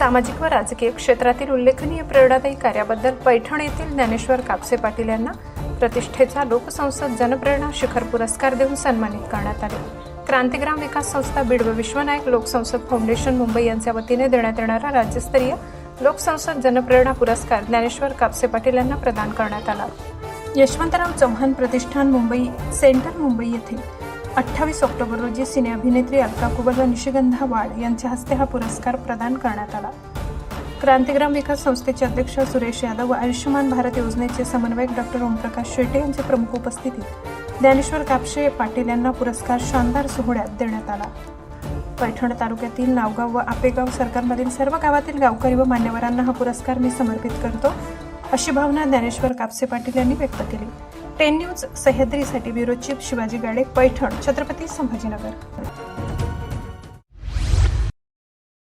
सामाजिक व राजकीय क्षेत्रातील उल्लेखनीय प्रेरणादायी कार्याबद्दल पैठण येथील ज्ञानेश्वर कापसे पाटील यांना प्रतिष्ठेचा लोकसंसद जनप्रेरणा शिखर पुरस्कार देऊन सन्मानित करण्यात आले. क्रांतिग्राम विकास संस्था बीड व विश्वनायक लोकसंसद फाउंडेशन मुंबई यांच्या वतीने देण्यात येणारा राज्यस्तरीय लोकसंसद जनप्रेरणा पुरस्कार ज्ञानेश्वर कापसे पाटील यांना प्रदान करण्यात आला. यशवंतराव चव्हाण प्रतिष्ठान मुंबई सेंटर मुंबई येथे अठ्ठावीस ऑक्टोबर रोजी सिने अभिनेत्री अलका कुबल व निशिगंधा वाड यांच्या हस्ते हा पुरस्कार प्रदान करण्यात आला. क्रांतिग्राम विकास संस्थेचे अध्यक्ष सुरेश यादव व आयुष्यमान भारत योजनेचे समन्वयक डॉक्टर ओमप्रकाश शेटे यांच्या प्रमुख उपस्थितीत ज्ञानेश्वर कापशे पाटील यांना पुरस्कार शानदार सोहळ्यात देण्यात आला. पैठण तालुक्यातील नावगाव व आपेगाव सरकारमधील सर्व गावातील गावकरी व मान्यवरांना हा पुरस्कार मी समर्पित करतो अशी भावना ज्ञानेश्वर कापसे पाटील यांनी व्यक्त केली. टेन न्यूज सह्याद्रीसाठी ब्युरो चीफ शिवाजी गाडे पैठण छत्रपती संभाजीनगर.